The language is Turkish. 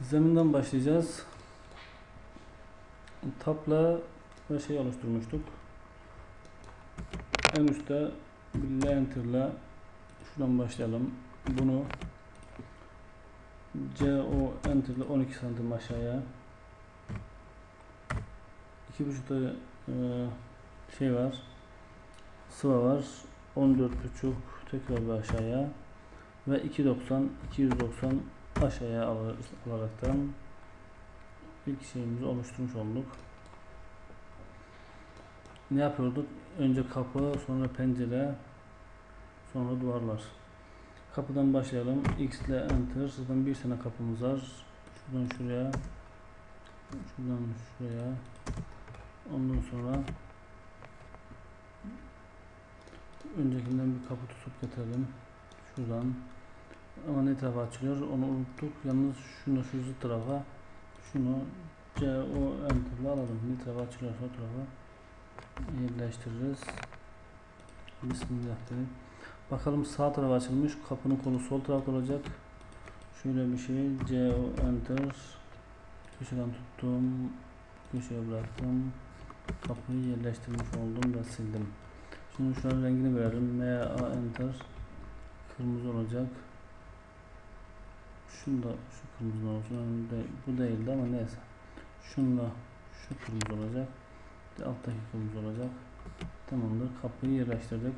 Zeminden başlayacağız. Tapla ve şey oluşturmuştuk. En üstte bir lenterle şuradan başlayalım. Bunu CO enter ile 12 santim aşağıya 2.5'da e, şey var sıva var 14.5 tekrar bir aşağıya ve 2.90 290 aşağıya alaraktan ilk şeyimizi oluşturmuş olduk. Ne yapıyorduk? Önce kapı, sonra pencere, sonra duvarlar. Kapıdan başlayalım. X ile enter. Zaten bir tane kapımız var. Şuradan şuraya. Şuradan şuraya. Ondan sonra öncekinden bir kapı tutup getirelim. Şuradan. Ama ne tarafa açılıyor onu unuttuk. Yalnız şunu şu zıt tarafa şunu C O enter ile alalım. Ne tarafa açılıyor o tarafa yerleştiririz. Bismillah dedim. Bakalım sağ tarafa açılmış. Kapının kolu sol tarafta olacak. Şöyle bir şey. C O enter. Köşeden tuttum. Köşeye bıraktım. Kapıyı yerleştirmiş oldum ve sildim. Şimdi şunun rengini verelim. M A enter. Kırmızı olacak. Şunda şu kırmızı olsun. Yani de, bu değildi ama neyse. Şunla şu kırmızı olacak. Bir alttaki kırmızı olacak. Tamamdır. Kapıyı yerleştirdik.